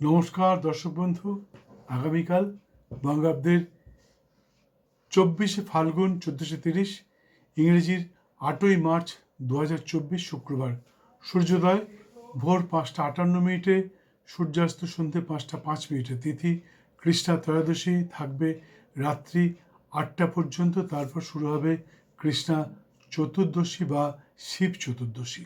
নমস্কার, দর্শক বন্ধু। আগামীকাল বঙ্গাব্দের চব্বিশে ফাল্গুন চোদ্দোশো তিরিশ, ইংরেজির আটই মার্চ দু হাজার চব্বিশ শুক্রবার। সূর্যোদয় ভোর পাঁচটা আটান্ন মিনিটে, সূর্যাস্ত সন্ধ্যে পাঁচটা পাঁচ মিনিটে। তিথি কৃষ্ণা ত্রয়োদশী থাকবে রাত্রি আটটা পর্যন্ত। তারপর শুরু হবে কৃষ্ণা চতুর্দশী বা শিব চতুর্দশী।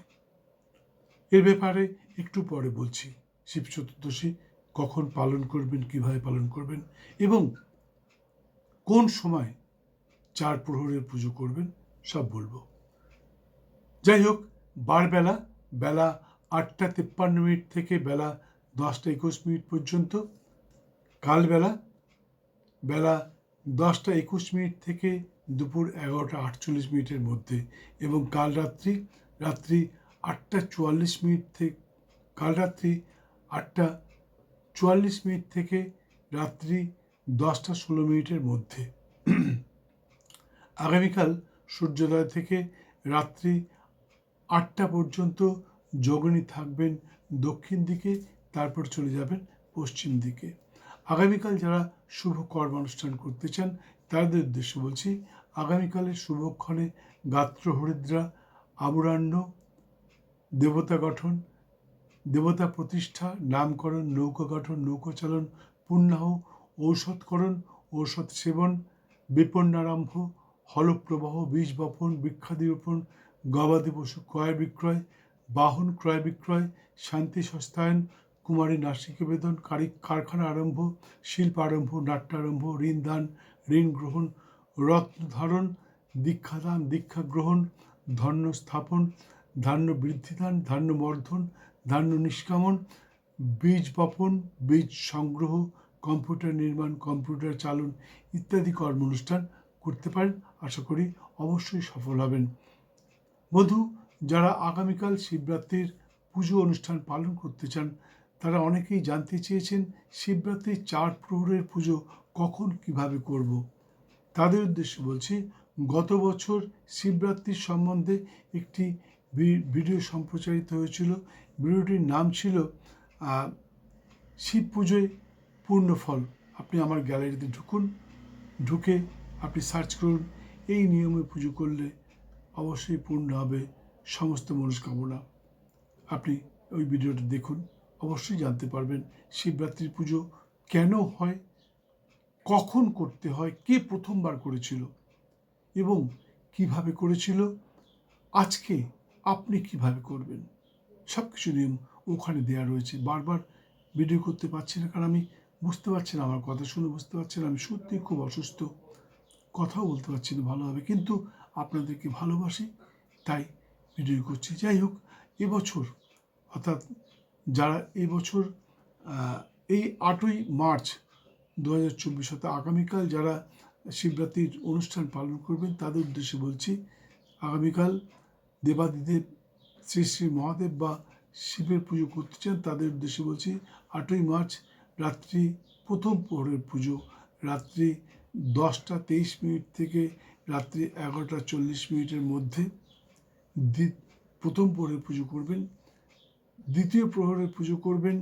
এর ব্যাপারে একটু পরে বলছি। শিব চতুর্দশী কখন পালন করবেন, কীভাবে পালন করবেন এবং কোন সময় চার প্রহরের পুজো করবেন, সব বলব। যাই হোক, বারবেলা, বেলা আটটা তেপ্পান্ন মিনিট থেকে বেলা দশটা একুশ মিনিট পর্যন্ত, কালবেলা, বেলা দশটা একুশ মিনিট থেকে দুপুর এগারোটা আটচল্লিশ মিনিটের মধ্যে এবং কাল রাত্রি রাত্রি আটটা চুয়াল্লিশ মিনিট থেকে কাল রাত্রি আটটা চুয়াল্লিশ মিনিট থেকে রাত্রি দশটা ষোলো মিনিটের মধ্যে। আগামীকাল সূর্যোদয় থেকে রাত্রি আটটা পর্যন্ত যোগিনী থাকবেন দক্ষিণ দিকে, তারপর চলে যাবেন পশ্চিম দিকে। আগামীকাল যারা শুভ কর্মানুষ্ঠান করতে চান, তাদের উদ্দেশ্যে বলছি, আগামীকালের শুভক্ষণে গাত্র হরিদ্রা, আবুরাণ্য, দেবতা গঠন দেবতা প্রতিষ্ঠা, নামকরণ নৌকা গঠন নৌকা চালন পুণ্যাহ, ঔষধকরণ ঔষধ সেবন বিপন্নারম্ভ, হলপ্রবাহ বীজ বপন বৃক্ষাদি রোপণ গবাদি পশু ক্রয় বিক্রয়, বাহন ক্রয় বিক্রয়, শান্তি সস্তায়ন, কুমারী নাসিকা বেদন, কারি কারখানা আরম্ভ শিল্প আরম্ভ নাট্যারম্ভ ঋণ দান ঋণ গ্রহণ, রত্ন ধারণ, দীক্ষাদান, দীক্ষা গ্রহণ, ধন্য স্থাপন, ধান্য বৃদ্ধিদান, ধান্য মর্ধন ধান্য নিষ্কামন, বীজ বপন, বীজ সংগ্রহ, কম্পিউটার নির্মাণ, কম্পিউটার চালন ইত্যাদি কর্ম অনুষ্ঠান করতে পারেন, আশা করি অবশ্যই সফল হবেন বধু যারা আগামীকাল শিবরাত্রির পুজো অনুষ্ঠান পালন করতে চান, তারা অনেকেই জানতে চেয়েছেন শিবরাত্রির চার প্রহরের পুজো কখন কীভাবে করব। তাদের উদ্দেশ্যে বলছি, গত বছর শিবরাত্রির সম্বন্ধে একটি ভিডিও সম্প্রচারিত হয়েছিল। ভিডিওটির নাম ছিল শিব পুজোয় পূর্ণ ফল। আপনি আমার গ্যালারিতে ঢুকুন, ঢুকে আপনি সার্চ করুন, এই নিয়মে পুজো করলে অবশ্যই পূর্ণ হবে সমস্ত মনস্কামনা। আপনি ওই ভিডিওটা দেখুন, অবশ্যই জানতে পারবেন শিবরাত্রির পুজো কেন হয়, কখন করতে হয়, কে প্রথমবার করেছিল এবং কীভাবে করেছিল। আজকে আপনি কীভাবে করবেন? সব কিছু নিয়ম ওখানে দেওয়া রয়েছে। বারবার ভিডিও করতে পারছি না কারণ আমি বুঝতে পারছি না, আমার কথা শুনে বুঝতে পারছি না, আমি সত্যি খুব অসুস্থ। কথাও বলতে পারছি না ভালোভাবে। কিন্তু আপনাদেরকে ভালোবাসি, তাই ভিডিও করছি। যাই হোক, এবছর, অর্থাৎ যারা এবছর এই আটই মার্চ দু হাজার চব্বিশ, অর্থাৎ আগামীকাল যারা শিবরাত্রির অনুষ্ঠান পালন করবেন, তাদের উদ্দেশ্যে বলছি, আগামীকাল দেবাদিদেব শ্রী শ্রী মহাদেব বা শিবের পুজো করতে চান, তাদের উদ্দেশ্যে বলছি আটই মার্চ রাত্রি প্রথম প্রহরের পুজো। রাত্রি দশটা তেইশ মিনিট থেকে রাত্রি এগারোটা চল্লিশ মিনিটের মধ্যে প্রথম প্রহরের পুজো করবেন। দ্বিতীয় প্রহরের পুজো করবেন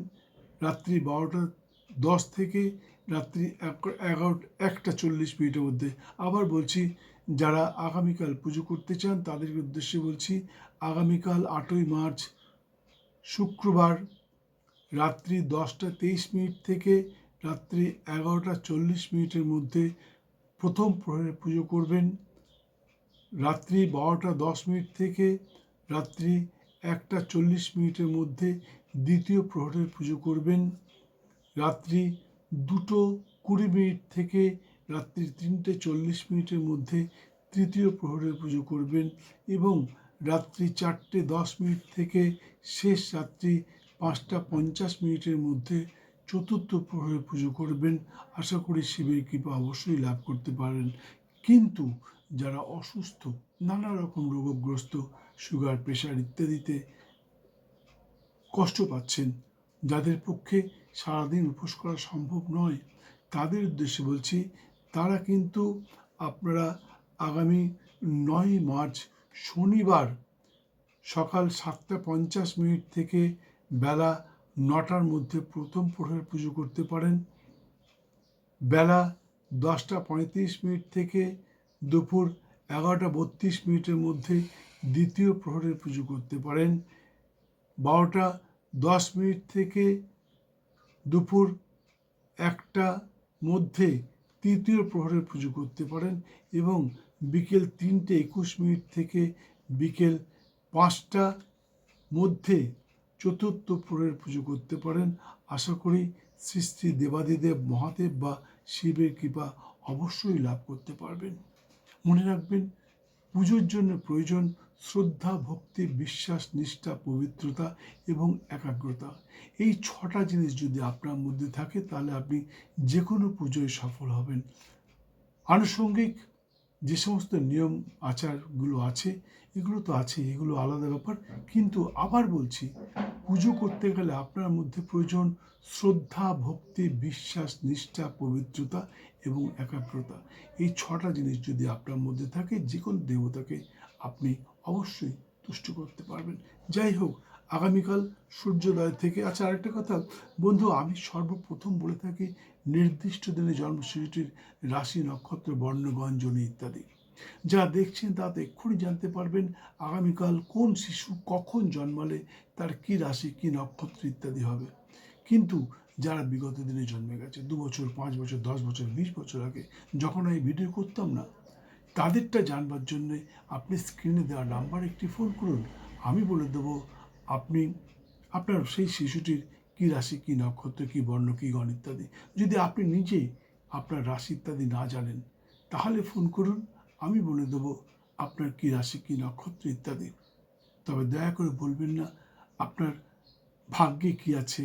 রাত্রি বারোটা দশ থেকে রাত্রি এগারোটা একটা চল্লিশ মিনিটের মধ্যে। আবার বলছি, যারা আগামীকাল পুজো করতে চান, তাদের উদ্দেশ্যে বলছি, আগামীকাল আটই মার্চ, শুক্রবার রাত্রি দশটা তেইশ মিনিট থেকে রাত্রি এগারোটা চল্লিশ মিনিটের মধ্যে প্রথম প্রহরের পুজো করবেন। রাত্রি বারোটা দশ মিনিট থেকে রাত্রি একটা চল্লিশ মিনিটের মধ্যে দ্বিতীয় প্রহরের পুজো করবেন। রাত্রি দুটো কুড়ি মিনিট থেকে রাত্রি তিনটে চল্লিশ মিনিটের মধ্যে তৃতীয় প্রহরের পুজো করবেন এবং রাত্রি চারটে দশ মিনিট থেকে শেষ রাত্রি পাঁচটা পঞ্চাশ মিনিটের মধ্যে চতুর্থ প্রহরের পুজো করবেন। আশা করি শিবের কৃপা অবশ্যই লাভ করতে পারেন। কিন্তু যারা অসুস্থ, নানা রকম রোগগ্রস্ত, সুগার, প্রেশার ইত্যাদিতে কষ্ট পাচ্ছেন, যাদের পক্ষে সারাদিন উপোস করা সম্ভব নয়। তাদের উদ্দেশ্যে বলছি, তারা কিন্তু আপনারা আগামী নয় মার্চ, শনিবার সকাল সাতটা পঞ্চাশ মিনিট থেকে বেলা নটার মধ্যে প্রথম প্রহরের পুজো করতে পারেন। বেলা দশটা পঁয়ত্রিশ মিনিট থেকে দুপুর এগারোটা বত্রিশ মিনিটের মধ্যে দ্বিতীয় প্রহরের পুজো করতে পারেন। বারোটা দশ মিনিট থেকে দুপুর একটা মধ্যে তৃতীয় প্রহরের পুজো করতে পারেন এবং বিকেল তিনটে একুশ মিনিট থেকে বিকেল পাঁচটা মধ্যে চতুর্থ প্রহরের পুজো করতে পারেন। আশা করি শ্রী শ্রী দেবাদিদেব মহাদেব বা শিবের কৃপা অবশ্যই লাভ করতে পারবেন। মনে রাখবেন পুজোর জন্য প্রয়োজন শ্রদ্ধা, ভক্তি, বিশ্বাস, নিষ্ঠা, পবিত্রতা এবং একাগ্রতা। এই ছটা জিনিস যদি আপনার মধ্যে থাকে, তাহলে আপনি যে কোনো পুজোয় সফল হবেন। আনুষঙ্গিক যে সমস্ত নিয়ম, আচারগুলো আছে, এগুলো তো আছে এগুলো আলাদা ব্যাপার। কিন্তু আবার বলছি পুজো করতে গেলে আপনার মধ্যে প্রয়োজন শ্রদ্ধা, ভক্তি, বিশ্বাস, নিষ্ঠা, পবিত্রতা এবং একাগ্রতা। এই ছটা জিনিস যদি আপনার মধ্যে থাকে যে কোনো দেবতাকে আপনি অবশ্যই তুষ্ট করতে পারবেন। যাই হোক, আগামীকাল সূর্যোদয় থেকে আচ্ছা আরেকটা কথা। বন্ধু, আমি সর্বপ্রথম বলে থাকি, নির্দিষ্ট দিনে জন্ম শিশুটির রাশি, নক্ষত্র, বর্ণ গঞ্জনী ইত্যাদি। যা দেখছেন তাতে এক্ষুনি জানতে পারবেন, আগামীকাল কোন শিশু কখন জন্মালে তার কি রাশি, কি নক্ষত্র ইত্যাদি হবে। কিন্তু যারা বিগত দিনে জন্মে গেছে, দু বছর, পাঁচ বছর, দশ বছর, বিশ বছর আগে, যখন আমি ভিডিও করতাম না, তাদেরটা জানবার জন্য আপনি স্ক্রিনে দেওয়া নাম্বার একটি ফোন করুন। আমি বলে দেবো, আপনি, আপনার সেই শিশুটির কী রাশি, কী নক্ষত্র, কী বর্ণ, কী গণ ইত্যাদি। যদি আপনি নিজে আপনার রাশি ইত্যাদি না জানেন, তাহলে ফোন করুন। আমি বলে দেবো, আপনার কী রাশি, কী নক্ষত্র ইত্যাদি? তবে দয়া করে বলবেন না আপনার ভাগ্যে কী আছে,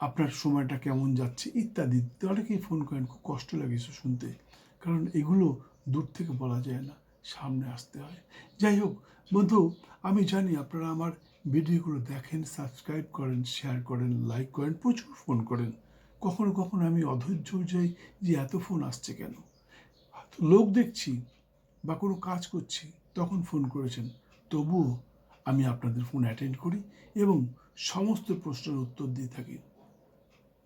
আপনার সময়টা কেমন যাচ্ছে ইত্যাদি। অনেকেই ফোন করেন, খুব কষ্ট লাগে এসব শুনতে। কারণ এগুলো দূর থেকে বলা যায় না, সামনে আসতে হয়। যাই হোক, বন্ধু, আমি জানি আপনারা আমার ভিডিওগুলো দেখেন, সাবস্ক্রাইব করেন, শেয়ার করেন, লাইক করেন, প্রচুর ফোন করেন। কখনো কখনো আমি অধৈর্য যাই যে এত ফোন আসছে কেন? লোক দেখছি বা কোনো কাজ করছি, তখন ফোন করেছেন। তবুও আমি আপনাদের ফোন অ্যাটেন্ড করি এবং সমস্ত প্রশ্নের উত্তর দিয়ে থাকি।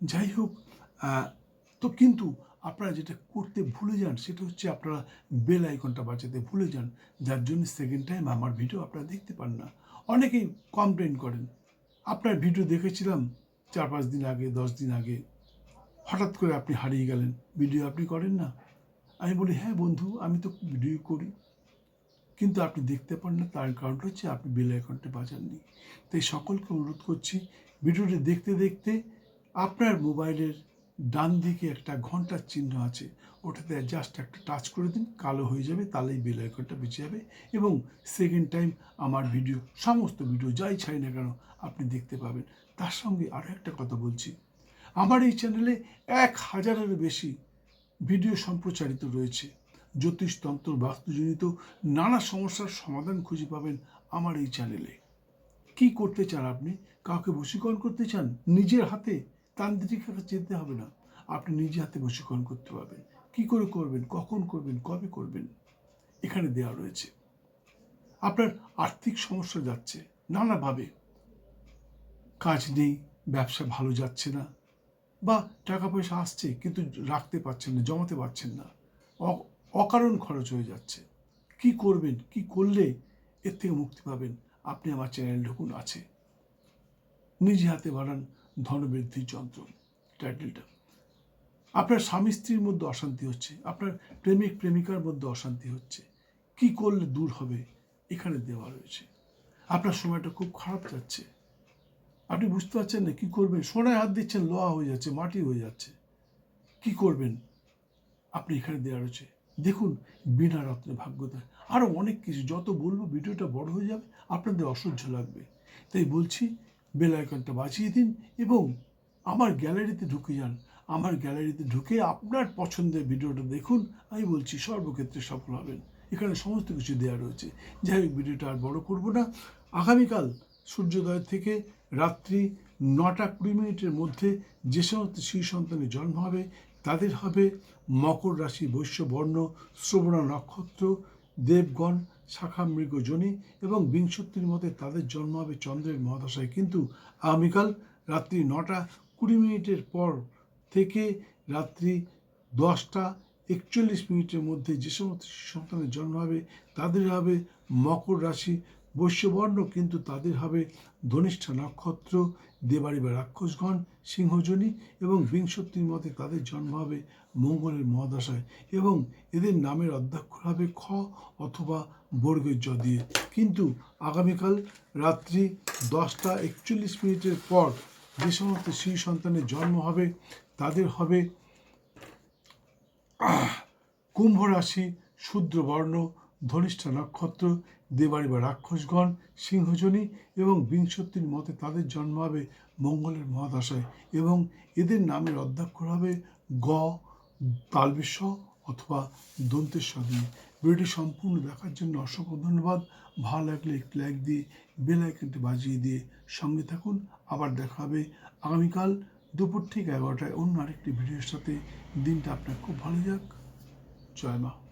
যাই হোক তো কিন্তু আপনারা যেটা করতে ভুলে যান সেটা হচ্ছে আপনারা বেল আইকনটা বাঁচাতে ভুলে যান। যার জন্য সেকেন্ড টাইম আমার ভিডিও আপনারা দেখতে পান না। অনেকেই কমপ্লেন করেন। আপনার ভিডিও দেখেছিলাম চার পাঁচ দিন আগে, দশ দিন আগে। হঠাৎ করে আপনি হারিয়ে গেলেন। ভিডিও আপনি করেন না। আমি বলি হ্যাঁ বন্ধু, আমি তো ভিডিও করি। কিন্তু আপনি দেখতে পান না, তার কারণটা হচ্ছে আপনি বেল আইকনটা বাজাননি। তাই সকলকে অনুরোধ করছি, ভিডিওটি দেখতে দেখতে আপনার মোবাইলের ডান দিকে একটা ঘণ্টার চিহ্ন আছে, ওটাতে জাস্ট একটা টাচ করে দিন, কালো হয়ে যাবে, তাহলেই বেল আইকনটা বেঁচে যাবে এবং সেকেন্ড টাইম আমার ভিডিও সমস্ত ভিডিও যাই ছাই না কেন আপনি দেখতে পাবেন। তার সঙ্গে আরও একটা কথা বলছি, আমার এই চ্যানেলে এক হাজারেরও বেশি ভিডিও সম্প্রচারিত রয়েছে। জ্যোতিষতন্ত্র বাস্তুজনিত নানা সমস্যার সমাধান খুঁজে পাবেন আমার এই চ্যানেলে। কি করতে চান আপনি? কাউকে বশীকরণ করতে চান? নিজের হাতে? তান্ত্রিক কাছে যেতে হবে না। আপনি নিজে হাতে বশীকরণ করতে পারবেন। কি করে করবেন? কখন করবেন? কবে করবেন? এখানে দেওয়া রয়েছে। আপনার আর্থিক সমস্যা যাচ্ছে। নানাভাবে। কাজ নেই, ব্যবসা ভালো যাচ্ছে না। বা টাকা পয়সা আসছে, কিন্তু রাখতে পারছেন না, জমাতে পারছেন না। অকারণ খরচ হয়ে যাচ্ছে। কি করবেন, কি করলে এর থেকে মুক্তি পাবেন? আপনি আমার চ্যানেল ঢুকুন, আছে। নিজে হাতে বানান ধনবৃদ্ধির যন্ত্র টাইটেলটা আপনার স্বামী স্ত্রীর মধ্যে অশান্তি হচ্ছে, আপনার প্রেমিক প্রেমিকার মধ্যে অশান্তি হচ্ছে। কি করলে দূর হবে? এখানে দেওয়া রয়েছে। আপনার সময়টা খুব খারাপ যাচ্ছে। আপনি বুঝতে পারছেন না কি করবেন? সোনায় হাত দিচ্ছেন, লোহা হয়ে যাচ্ছে, মাটি হয়ে যাচ্ছে। কি করবেন? আপনি এখানে দেওয়া রয়েছে। দেখুন, বিনা রত্নে ভাগ্যতা আরও অনেক কিছু, যত বলব ভিডিওটা বড় হয়ে যাবে, আপনাদের অসহ্য লাগবে। তাই বলছি, বেল আইকনটা বাঁচিয়ে দিন এবং আমার গ্যালারিতে ঢুকে যান। আমার গ্যালারিতে ঢুকে আপনার পছন্দের ভিডিওটা দেখুন, আমি বলছি সর্বক্ষেত্রে সফল হবেন। এখানে সমস্ত কিছু দেওয়া রয়েছে। যাই হোক, ভিডিওটা আর বড় করব না। আগামীকাল সূর্যোদয় থেকে রাত্রি নটা কুড়ি মিনিটের মধ্যে যে সমস্ত শিশু সন্তানের জন্ম হবে তাদের হবে মকর রাশি বৈশ্য বর্ণ শ্রবণা নক্ষত্র, দেবগণ, শাখা মৃগ জনি এবং বিংশতির মতে তাদের জন্ম হবে চন্দ্রের মহাদশায়। কিন্তু আগামীকাল রাত্রি নটা কুড়ি মিনিটের পর থেকে রাত্রি দশটা একচল্লিশ মিনিটের মধ্যে যে সমস্ত সন্তানের জন্ম হবে, তাদের হবে মকর রাশি বৈশ্যবর্ণ কিন্তু তাদের হবে ধনিষ্ঠা নক্ষত্র, দেবাড়ি বা রাক্ষসগণ, সিংহজনী এবং বিংশতির মতে তাদের জন্ম হবে মঙ্গলের মহাদশায় এবং এদের নামের অধ্যক্ষর হবে খ অথবা বর্গের জ দিয়ে। কিন্তু আগামীকাল রাত্রি দশটা একচল্লিশ মিনিটের পর যে সমস্ত শিশু সন্তানের জন্ম হবে, তাদের হবে কুম্ভ রাশি শূদ্রবর্ণ ধনিষ্ঠা নক্ষত্র, দেবাড়ি বা রাক্ষসগণ, সিংহজনী এবং বিংশতির মতে তাদের জন্ম হবে মঙ্গলের মহাদশায় এবং এদের নামের অধ্যক্ষর হবে গ তালবিশ্ব অথবা দন্তেশ্বর দিয়ে ভিডিওটি সম্পূর্ণ দেখার জন্য অসংখ্য ধন্যবাদ। ভালো লাগলে একটি লাইক দিয়ে বেল আইকনটি বাজিয়ে দিয়ে সঙ্গে থাকুন। আবার দেখা হবে আগামীকাল দুপুর ঠিক এগারোটায় অন্য আরেকটি ভিডিওর সাথে। দিনটা আপনার খুব ভালো যাক। জয় মা।